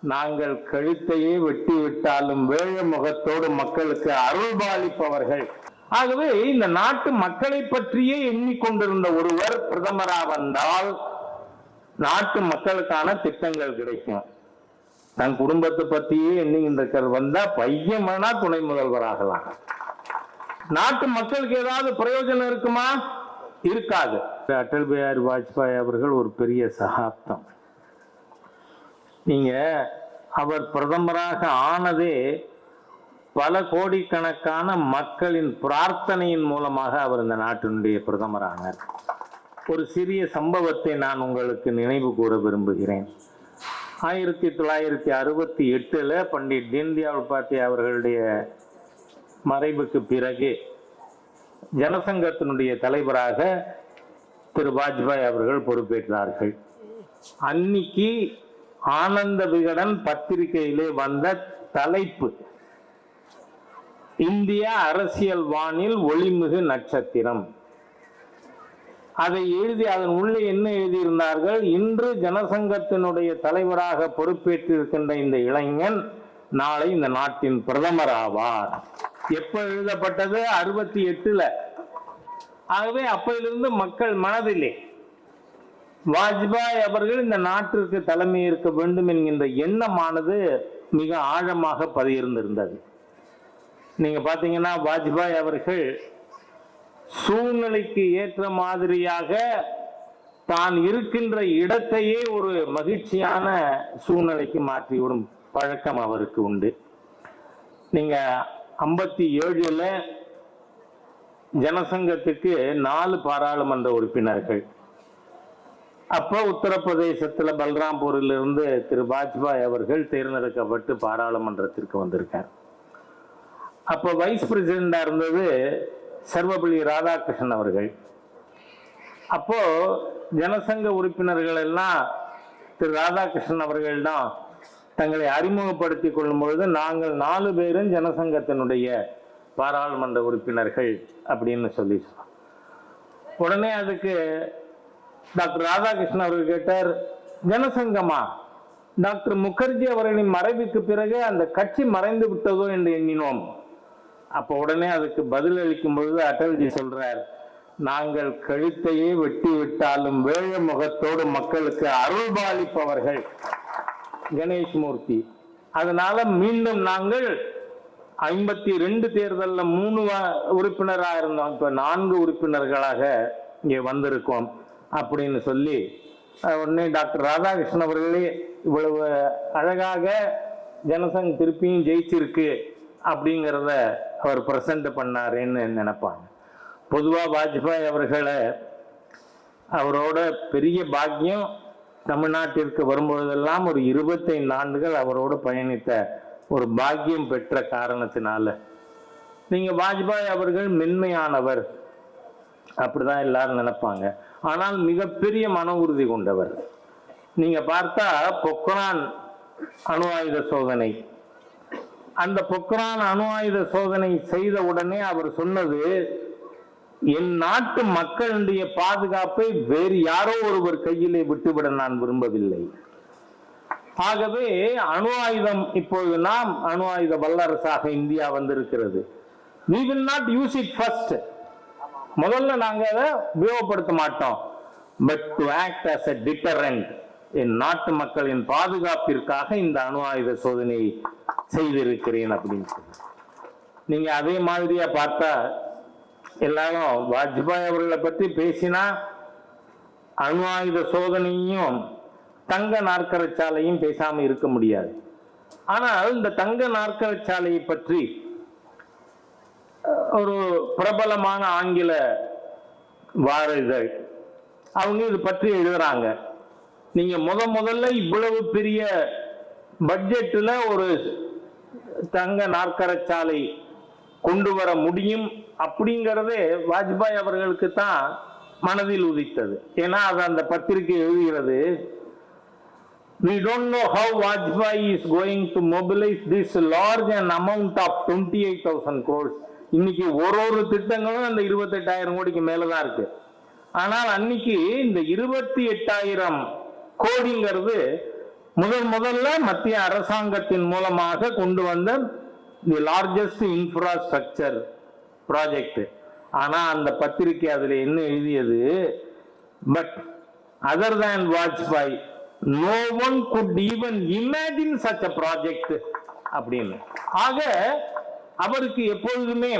நாங்கள் கழுத்தையே வெட்டி விட்டாலும் வேழ முகத்தோடு மக்களுக்கு அருள்பாலிப்பவர்கள் ஆகவே இந்த நாட்டு மக்களை பற்றியே எண்ணிக்கொண்டிருந்த ஒருவர் பிரதமராக வந்தால் நாட்டு மக்களுக்கான திட்டங்கள் கிடைக்கும். தன் குடும்பத்தை பத்தியே எண்ணுகின்ற வந்தா பையன் வேணா துணை முதல்வராகலாம். நாட்டு மக்களுக்கு ஏதாவது பிரயோஜனம் இருக்குமா? இருக்காது. அடல் பிஹாரி வாஜ்பாய் அவர்கள் ஒரு பெரிய சகாப்தம். நீங்க அவர் பிரதமராக ஆனதே பல கோடிக்கணக்கான மக்களின் பிரார்த்தனையின் மூலமாக அவர் இந்த நாட்டினுடைய பிரதமரானார். ஒரு சிறிய சம்பவத்தை நான் உங்களுக்கு நினைவு கூற விரும்புகிறேன். ஆயிரத்தி தொள்ளாயிரத்தி அறுபத்தி எட்டில் பண்டிட் தீன்தயாள் உபாத்யாய் அவர்களுடைய மறைவுக்கு பிறகு ஜனசங்கத்தினுடைய தலைவராக திரு வாஜ்பாய் அவர்கள் பொறுப்பேற்றார்கள். அன்னைக்கு ஆனந்த விகடன் பத்திரிகையிலே வந்த தலைப்பு. இந்திய அரசியல் வானில் ஒளிமிகு நட்சத்திரம். அதை எழுதி அதன் உள்ளே என்ன எழுதியிருந்தார்கள்? இன்று ஜனசங்கத்தினுடைய தலைவராக பொறுப்பேற்றிருக்கின்ற இந்த இளைஞன் நாளை இந்த நாட்டின் பிரதமர் ஆவார். எப்ப எழுதப்பட்டது? அறுபத்தி எட்டுல. ஆகவே அப்பையிலிருந்து மக்கள் மனதிலே வாஜ்பாய் அவர்கள் இந்த நாட்டிற்கு தலைமை இருக்க வேண்டும் என்கின்ற எண்ணமானது மிக ஆழமாக பதியிருந்திருந்தது. நீங்க பாத்தீங்கன்னா வாஜ்பாய் அவர்கள் சூழ்நிலைக்கு ஏற்ற மாதிரியாக தான் இருக்கின்ற இடத்தையே ஒரு மகிழ்ச்சியான சூழ்நிலைக்கு மாற்றிவிடும் பழக்கம் அவருக்கு உண்டு. நீங்க ஐம்பத்தி ஏழுல ஜனசங்கத்துக்கு நாலு பாராளுமன்ற உறுப்பினர்கள் அப்போ உத்தரப்பிரதேசத்தில் பல்ராம்பூரிலிருந்து திரு வாஜ்பாய் அவர்கள் தேர்ந்தெடுக்கப்பட்டு பாராளுமன்றத்திற்கு வந்திருக்கார். அப்போ வைஸ் பிரசிடெண்டாக இருந்தது சர்வபள்ளி ராதாகிருஷ்ணன் அவர்கள். அப்போது ஜனசங்க உறுப்பினர்கள் எல்லாம் திரு ராதாகிருஷ்ணன் அவர்களிடம் தங்களை அறிமுகப்படுத்தி கொள்ளும் பொழுது நாங்கள் நாலு பேரும் ஜனசங்கத்தினுடைய பாராளுமன்ற உறுப்பினர்கள் அப்படின்னு சொல்லி உடனே அதுக்கு டாக்டர் ராதாகிருஷ்ணன் அவர்கள் கேட்டார் ஜனசங்கமா? டாக்டர் முகர்ஜி அவர்களின் மறைவுக்கு பிறகு அந்த கட்சி மறைந்து விட்டதோ என்று எண்ணினோம். அப்போ உடனே அதுக்கு பதில் அளிக்கும் பொழுது அடல்ஜி சொல்றார் நாங்கள் கழுத்தையே வெட்டி விட்டாலும் வேழ முகத்தோடு மக்களுக்கு அருள்பாலிப்பவர்கள் கணேஷ் மூர்த்தி அதனால மீண்டும் நாங்கள் ஐம்பத்தி ரெண்டு தேர்தலில் மூணு வ- இருந்தோம். இப்போ நான்கு உறுப்பினர்களாக இங்கே வந்திருக்கோம். அப்படின்னு சொல்லி உடனே டாக்டர் ராதாகிருஷ்ணன் அவர்களே இவ்வளவு அழகாக ஜனசங் திருப்பியும் ஜெயிச்சிருக்கு அப்படிங்கிறத அவர் பிரசன்ட் பண்ணாருன்னு நினைப்பாங்க. பொதுவாக வாஜ்பாய் அவர்களை அவரோட பெரிய பாக்கியம் தமிழ்நாட்டிற்கு வரும்பொழுதெல்லாம் ஒரு இருபத்தைந்து ஆண்டுகள் அவரோடு பயணித்த ஒரு பாக்கியம் பெற்ற காரணத்தினால. நீங்கள் வாஜ்பாய் அவர்கள் மென்மையானவர். அப்படிதான் எல்லாரும் நினைப்பாங்க. ஆனால் மிகப்பெரிய மன உறுதி கொண்டவர். நீங்க பார்த்தா பொக்ரான் அணு ஆயுத சோதனை. அந்த பொக்ரான் அணு ஆயுத சோதனை செய்த உடனே அவர் சொன்னது என் நாட்டு மக்களுடைய பாதுகாப்பை வேறு யாரோ ஒருவர் கையிலே விட்டுவிட நான் விரும்பவில்லை. ஆகவே அணு ஆயுதம் இப்போது நாம் அணு ஆயுத வல்லரசாக இந்தியா வந்திருக்கிறது. We will not use it first முதல்ல நாங்க அதை உபயோகப்படுத்த மாட்டோம். But to act as a deterrent என் நாட்டு மக்களின் பாதுகாப்பிற்காக இந்த அணு ஆயுத சோதனையை செய்திருக்கிறேன் அப்படின்னு சொல்லி. நீங்க அதே மாதிரியா பார்த்தா எல்லாரும் வாஜ்பாய் அவர்களை பற்றி பேசினா அணு ஆயுத சோதனையும் தங்க நாற்கரச்சாலையும் பேசாம இருக்க முடியாது. ஆனால் இந்த தங்க நாற்கரச்சாலையை பற்றி ஒரு பிரபலமான ஆங்கில வார இதழ் அவங்க இது பற்றி எழுதுறாங்க. நீங்க முத முதல்ல இவ்வளவு பெரிய பட்ஜெட்டில் ஒரு தங்க நாற்கரச்சாலை கொண்டு வர முடியும் அப்படிங்கிறதே வாஜ்பாய் அவர்களுக்கு தான் மனதில் உதித்தது. ஏன்னா அது அந்த பத்திரிகை எழுதுகிறது. We don't know how Vajpayee is going to mobilize this large an amount of 28,000 crores. இன்னைக்கு ஒரு ஒரு திட்டங்களும் அந்த இருபத்தெட்டாயிரம் கோடிக்கு மேலதான் இருக்கு. ஆனால் அன்னைக்கு இந்த இருபத்தி எட்டாயிரம் கோடிங்கிறது முதல் முதல்ல மத்திய அரசாங்கத்தின் மூலமாக கொண்டு வந்த தி லார்ஜஸ்ட் இன்ஃப்ராஸ்ட்ரக்சர் ப்ராஜெக்ட் ஆனால் அந்த பத்திரிகை அதில் என்ன எழுதியது? But other than Vajpayee no one could even imagine such a project அப்படின்னு. ஆக அவருக்கு எப்பொழுதுமே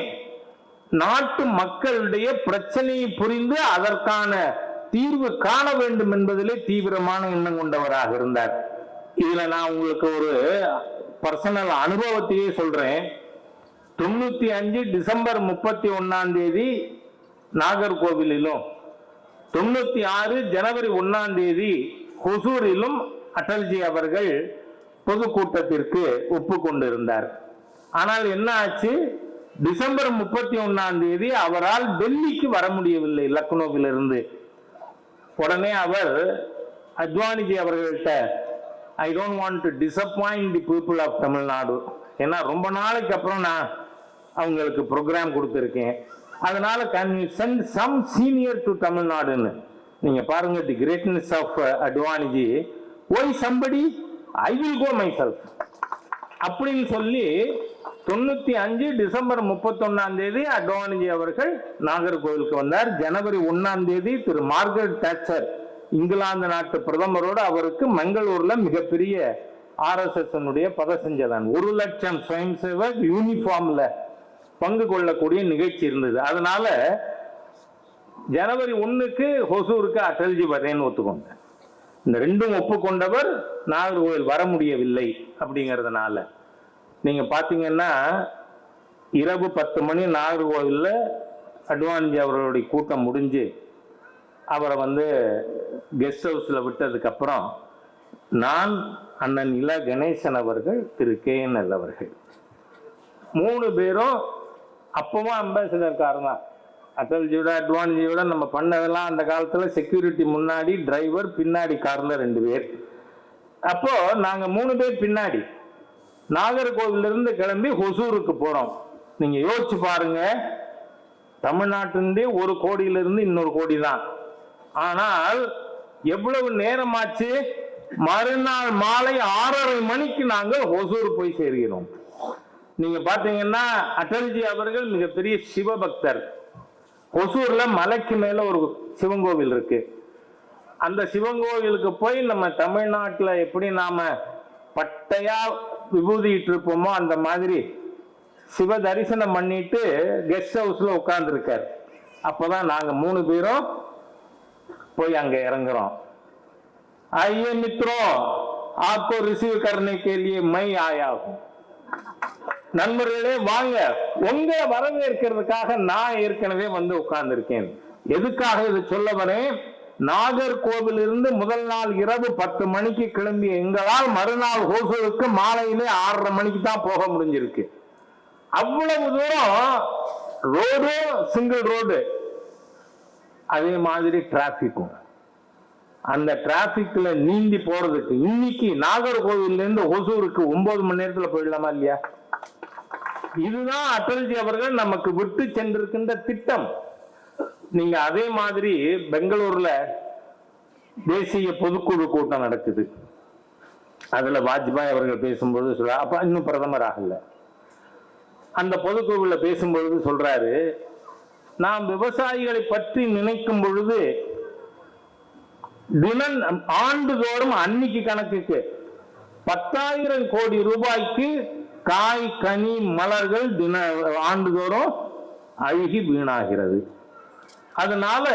நாட்டு மக்களுடைய பிரச்சனையை புரிந்து அதற்கான தீர்வு காண வேண்டும் என்பதிலே தீவிரமான எண்ணம் கொண்டவராக இருந்தார். இதுல நான் உங்களுக்கு ஒரு பர்சனல் அனுபவத்தையே சொல்றேன். தொண்ணூத்தி அஞ்சு டிசம்பர் முப்பத்தி ஒன்னாம் தேதி நாகர்கோவிலிலும் தொண்ணூத்தி ஆறு ஜனவரி ஒன்னாம் தேதி ஹொசூரிலும் அடல்ஜி அவர்கள் பொதுக்கூட்டத்திற்கு ஒப்புக்கொண்டிருந்தார். ஆனால் என்ன ஆச்சு டிசம்பர் முப்பத்தி ஒன்னாம் தேதி அவரால் டெல்லிக்கு வர முடியவில்லை லக்னோவிலிருந்து. உடனே அவர் அத்வானிஜி அவர்கள்ட்ட I don't want to disappoint the people of Tamil Nadu ஏன்னா ரொம்ப நாளைக்கு அப்புறம் நான் அவங்களுக்கு ப்ரோக்ராம் கொடுத்துருக்கேன். அதனால can you send some senior to தமிழ்நாடுன்னு நீங்க பாருங்க the greatness of Advaniji why somebody I will go myself அப்படின்னு சொல்லி தொண்ணூத்தி அஞ்சு டிசம்பர் முப்பத்தொன்னாம் தேதி அட்வானிஜி அவர்கள் நாகர்கோவிலுக்கு வந்தார். ஜனவரி ஒன்னாம் தேதி திரு மார்கரெட் தாட்சர் இங்கிலாந்து நாட்டு பிரதமரோடு அவருக்கு மங்களூர்ல மிகப்பெரிய ஆர்எஸ்எஸ் பதசஞ்சதான் ஒரு லட்சம் சுயம் சேவக் யூனிஃபார்ம்ல பங்கு கொள்ளக்கூடிய நிகழ்ச்சி இருந்தது. அதனால ஜனவரி ஒன்றுக்கு ஹொசூருக்கு அட்டல்ஜி வரேன்னு ஒத்துக்கொண்டேன் இந்த ரெண்டும் ஒப்புக்கொண்டவர் நாகர்கோவில் வர முடியவில்லை அப்படிங்கிறதுனால. நீங்க பாத்தீங்கன்னா இரவு பத்து மணி நாகர்கோவில்ல அட்வான்ஜி அவர்களுடைய கூட்டம் முடிஞ்சு அவரை வந்து கெஸ்ட் ஹவுஸில் விட்டதுக்கப்புறம் நான் அண்ணன் இல கணேசன் அவர்கள் திரு கே என் எல் அவர்கள். மூணு பேரும் அப்பவும் அம்பாசிடர்காரன் தான் அட்டல்ஜியோட அட்வான்ஜியோட நம்ம பண்ணதெல்லாம் அந்த காலத்தில் செக்யூரிட்டி முன்னாடி டிரைவர் பின்னாடி காரில் ரெண்டு பேர். அப்போது நாங்கள் மூணு பேர் பின்னாடி. நாகர்கோவிலிருந்து கிளம்பி ஹொசூருக்கு போகிறோம் நீங்கள் யோசிச்சு பாருங்க. தமிழ்நாட்டிலேருந்தே ஒரு கோடியிலிருந்து இன்னொரு கோடி தான் ஆனால் எவ்வளவு நேரமாச்சு? மறுநாள் மாலை ஆறரை மணிக்கு நாங்கள் ஒசூர் போய் சேர்கிறோம். நீங்க பாத்தீங்கன்னா அட்டல்ஜி அவர்கள் மிகப்பெரிய சிவபக்தர். ஒசூர்ல மலைக்கு மேல ஒரு சிவன் கோவில் இருக்கு அந்த சிவன் கோவிலுக்கு போய் நம்ம தமிழ்நாட்டுல எப்படி நாம பட்டையா விபூதிட்டு இருப்போமோ அந்த மாதிரி சிவ தரிசனம் பண்ணிட்டு கெஸ்ட் ஹவுஸ்ல உட்கார்ந்து இருக்கார் அப்பதான் நாங்க மூணு பேரும் போய் அங்க இறங்குறோம் आइए मित्रों आपको रिसीव करने के लिए मैं आया हूं நண்பர்களே வாங்க. உங்க வரவேற்கிறதுக்காக நான் ஏற்கனவே வந்து உட்கார்ந்திருக்கேன். எதுக்காக இது சொல்ல வரேன்? நாகர்கோவில் இருந்து முதல் நாள் இரவு பத்து மணிக்கு கிளம்பி எங்களால் மறுநாள் ஹோசூருக்கு மாலையிலே ஆறரை மணிக்கு தான் போக முடிஞ்சிருக்கு. அவ்வளவு தூரம் ரோடு சிங்கிள் ரோடு அதே மாதிரி டிராபிக்கும் அந்த டிராபிக்ல நீந்தி போறதுக்கு இன்னைக்கு நாகர்கோவில்ல இருந்து ஒசூருக்கு ஒன்பது மணி நேரத்துல போயிடலாமா இல்லையா? இதுதான் அடல்ஜி அவர்கள் நமக்கு விட்டு சென்றிருக்கின்ற திட்டம். நீங்க அதே மாதிரி பெங்களூர்ல தேசிய பொதுக்குழு கூட்டம் நடக்குது. அதுல வாஜ்பாய் அவர்கள் பேசும்போது சொல்ற அப்ப இன்னும் பிரதமர் ஆகல அந்த பொதுக்குழுல பேசும்பொழுது சொல்றாரு நாம் விவசாயிகளை பற்றி நினைக்கும் பொழுது தினம் ஆண்டுதோறும் அன்னைக்கு கணக்குக்கு பத்தாயிரம் கோடி ரூபாய்க்கு காய் கனி மலர்கள் தின ஆண்டுதோறும் அழுகி வீணாகிறது. அதனால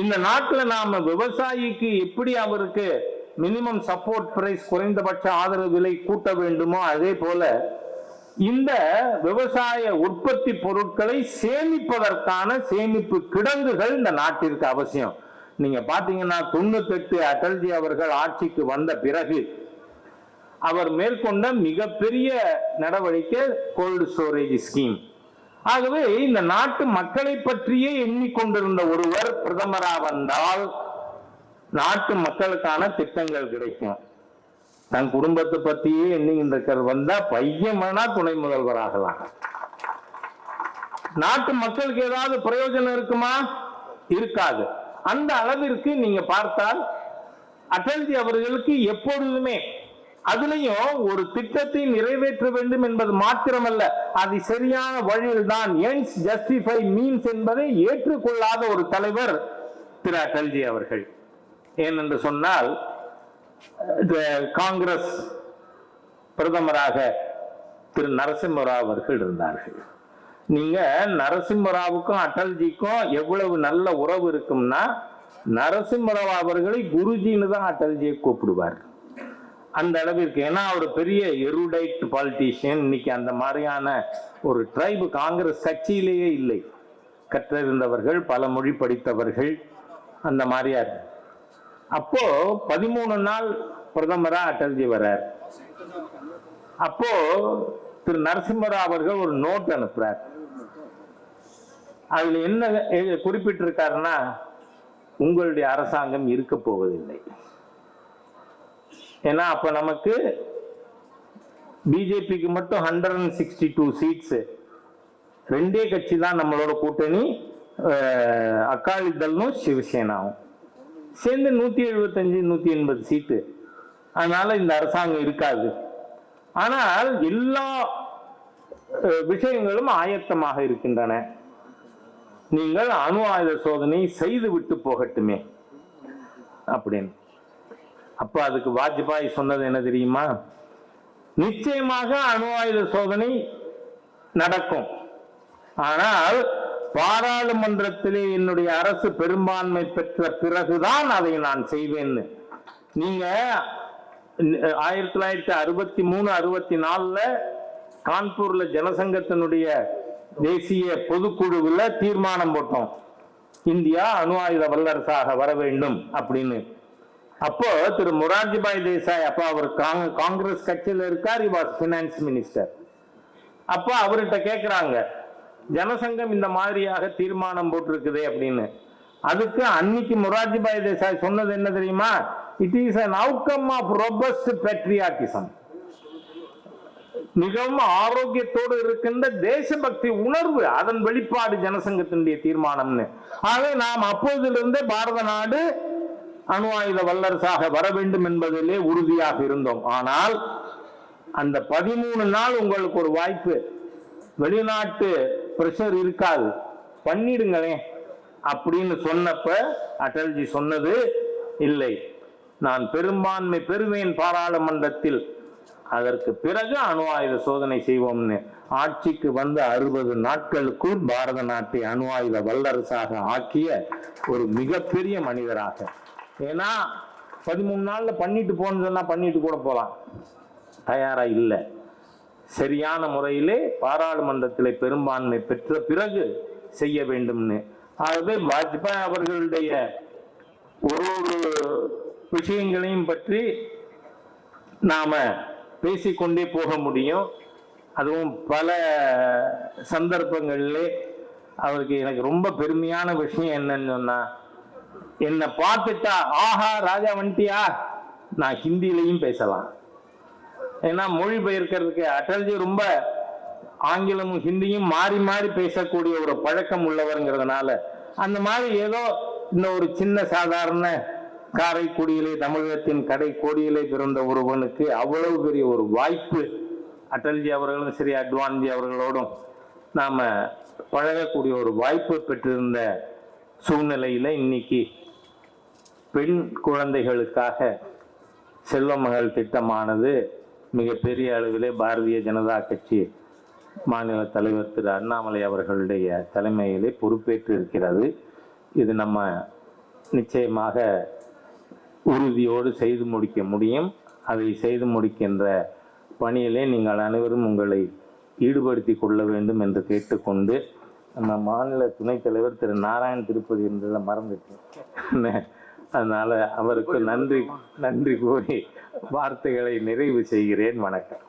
இந்த நாட்டில் நாம விவசாயிக்கு எப்படி அவருக்கு மினிமம் சப்போர்ட் பிரைஸ் குறைந்தபட்ச ஆதரவு விலை கூட்ட வேண்டுமோ அதே போல இந்த விவசாய உற்பத்தி பொருட்களை சேமிப்பதற்கான சேமிப்பு கிடங்குகள் இந்த நாட்டிற்கு அவசியம். நீங்க பாத்தீங்கன்னா தொண்ணூத்தெட்டு அடல்ஜி அவர்கள் ஆட்சிக்கு வந்த பிறகு அவர் மேற்கொண்ட மிகப்பெரிய நடவடிக்கை கோல்டு ஸ்டோரேஜ் ஸ்கீம் ஆகவே இந்த நாட்டு மக்களை பற்றியே எண்ணிக்கொண்டிருந்த ஒருவர் பிரதமராக வந்தால் நாட்டு மக்களுக்கான திட்டங்கள் கிடைக்கும். தன் குடும்பத்தை பத்தியே எண்ணுகின்ற வந்தா பையன் வேணா துணை முதல்வராகலாம் நாட்டு மக்களுக்கு ஏதாவது பிரயோஜனம் இருக்குமா? இருக்காது. அந்த அளவிற்கு நீங்க பார்த்தால் அடல்ஜி அவர்களுக்கு எப்பொழுதுமே அதுலயும் ஒரு திட்டத்தை நிறைவேற்ற வேண்டும் என்பது மாத்திரமல்ல அது சரியான வழியில் தான் என்ஸ் ஜஸ்டிஃபை மீன்ஸ் என்பதை ஏற்றுக்கொள்ளாத ஒரு தலைவர் திரு அட்டல்ஜி அவர்கள். ஏனென்று சொன்னால் இந்த காங்கிரஸ் பிரதமராக திரு நரசிம்மராவ் அவர்கள் இருந்தார்கள். நீங்க நரசிம்மராவுக்கும் அட்டல்ஜிக்கும் எவ்வளவு நல்ல உறவு இருக்கும்னா நரசிம்மராவ் அவர்களை குருஜின்னு தான் அட்டல்ஜியை கூப்பிடுவார். அந்த அளவிற்கு. ஏன்னா அவர் பெரிய எருடைட் பாலிட்டிஷியன் இன்னைக்கு அந்த மாதிரியான ஒரு ட்ரைபு காங்கிரஸ் கட்சியிலேயே இல்லை. கற்றிருந்தவர்கள் பல மொழி படித்தவர்கள் அந்த மாதிரியா இருக்கு. அப்போ பதிமூணு நாள் பிரதமரா அட்டல்ஜி வர்றார். அப்போ திரு நரசிம்மராவ் அவர்கள் ஒரு நோட் அனுப்புறார். அதுல என்ன குறிப்பிட்டிருக்காருன்னா உங்களுடைய அரசாங்கம் இருக்க போவதில்லை. ஏன்னா அப்ப நமக்கு பிஜேபிக்கு மட்டும் hundred and sixty two seats ரெண்டே கட்சி தான் நம்மளோட கூட்டணி. அஹ், சிவசேனாவும். சேர்ந்து நூத்தி எழுபத்தஞ்சு நூத்தி எண்பது சீட்டு அதனால இந்த அரசாங்கம் இருக்காது. ஆனால் எல்லா விஷயங்களும் ஆயத்தமாக இருக்கின்றன. நீங்கள் அணு ஆயுத சோதனை செய்து விட்டு போகட்டுமே. அப்படின்னு. அப்போ அதுக்கு வாஜ்பாய் சொன்னது என்ன தெரியுமா? நிச்சயமாக அணு ஆயுத சோதனை நடக்கும். ஆனால் பாராளுமன்றத்திலே என்னுடைய அரசு பெரும்பான்மை பெற்ற பிறகுதான் அதை நான் செய்வேன்னு. நீங்க ஆயிரத்தி தொள்ளாயிரத்தி அறுபத்தி மூணு அறுபத்தி நாலுல கான்பூர்ல ஜனசங்கத்தினுடைய தேசிய பொதுக்குழுவில் தீர்மானம் போட்டோம். இந்தியா அணு ஆயுத வல்லரசாக வர வேண்டும் அப்படின்னு. அப்போ திரு முரார்ஜிபாய் தேசாய் அப்போ அவர் காங்கிரஸ் கட்சியில் இருக்கார் இவர் பினான்ஸ் மினிஸ்டர் அப்போ அவர்கிட்ட கேட்குறாங்க ஜனசங்கம் இந்த மாதிரியாக தீர்மானம் போட்டிருக்குது அப்படின்னு. அதுக்கு அன்னைக்கு முரார்ஜிபாய் தேசாய் சொன்னது என்ன தெரியுமா? It is an outcome of robust patriotism மிகவும் ஆரோக்கியத்தோடு இருக்கின்ற தேசபக்தி உணர்வு அதன் வெளிப்பாடு ஜனசங்கத்தினுடைய தீர்மானம்னு. ஆக நாம் அப்போதிலிருந்தே பாரத நாடு அணு ஆயுத வல்லரசாக வர வேண்டும் என்பதிலே உறுதியாக இருந்தோம். ஆனால் அந்த பதிமூணு நாள் உங்களுக்கு ஒரு வாய்ப்பு. வெளிநாட்டு பிரஷர் இருக்காது. பண்ணிடுங்களேன் அப்படின்னு சொன்னப்ப அடல்ஜி சொன்னது இல்லை. நான் பெரும்பான்மை பெறுவேன் பாராளுமன்றத்தில் அதற்கு பிறகு அணு ஆயுத சோதனை செய்வோம்னு ஆட்சிக்கு வந்த அறுபது நாட்களுக்குள் பாரத நாட்டை அணு ஆயுத வல்லரசாக ஆக்கிய ஒரு மிகப்பெரிய மனிதராக ஏன்னா பதிமூணு நாளில் பண்ணிட்டு போன்னு சொன்னா பண்ணிட்டு கூட போகலாம். தயாராக இல்லை. சரியான முறையிலே பாராளுமன்றத்தில் பெரும்பான்மை பெற்ற பிறகு செய்ய வேண்டும்னு. ஆகவே வாஜ்பாய் அவர்களுடைய ஒரு ஒரு விஷயங்களையும் பற்றி நாம் பேசிக்கொண்டே போக முடியும். அதுவும் பல சந்தர்ப்பங்களிலே அவருக்கு எனக்கு ரொம்ப பெருமையான விஷயம் என்னன்னு சொன்னால் என்னை பார்த்துட்டா ஆஹா ராஜா வந்துட்டியா? நான் ஹிந்திலையும் பேசலாம். ஏன்னா மொழி பெயர்க்கிறதுக்கு அட்டல்ஜி ரொம்ப ஆங்கிலமும் ஹிந்தியும் மாறி மாறி பேசக்கூடிய ஒரு பழக்கம் உள்ளவர்ங்கிறதுனால அந்த மாதிரி ஏதோ இந்த ஒரு சின்ன சாதாரண காரைக்குடியிலே தமிழகத்தின் கடை கோடியிலே பிறந்த ஒருவனுக்கு அவ்வளவு பெரிய ஒரு வாய்ப்பு. அட்டல்ஜி அவர்களும் சரி அட்வான்ஜி அவர்களோடும் நாம பழகக்கூடிய ஒரு வாய்ப்பு பெற்றிருந்த சூழ்நிலையில் இன்னைக்கு பெண் குழந்தைகளுக்காக செல்வ மகள் திட்டமானது மிகப்பெரிய அளவிலே பாரதிய ஜனதா கட்சி மாநில தலைவர் திரு அண்ணாமலை அவர்களுடைய தலைமையிலே பொறுப்பேற்று இருக்கிறது இது நம்ம நிச்சயமாக உறுதியோடு செய்து முடிக்க முடியும். அதை செய்து முடிக்கின்ற பணியிலே நீங்கள் அனைவரும் உங்களை ஈடுபடுத்தி கொள்ள வேண்டும் என்று கேட்டுக்கொண்டு நம்ம மாநில துணைத் தலைவர் திரு. நாராயண் திருப்பதி என்றதை மறந்துட்டேன். அதனால அவருக்கு நன்றி நன்றி கூறி வார்த்தைகளை நிறைவு செய்கிறேன். வணக்கம்.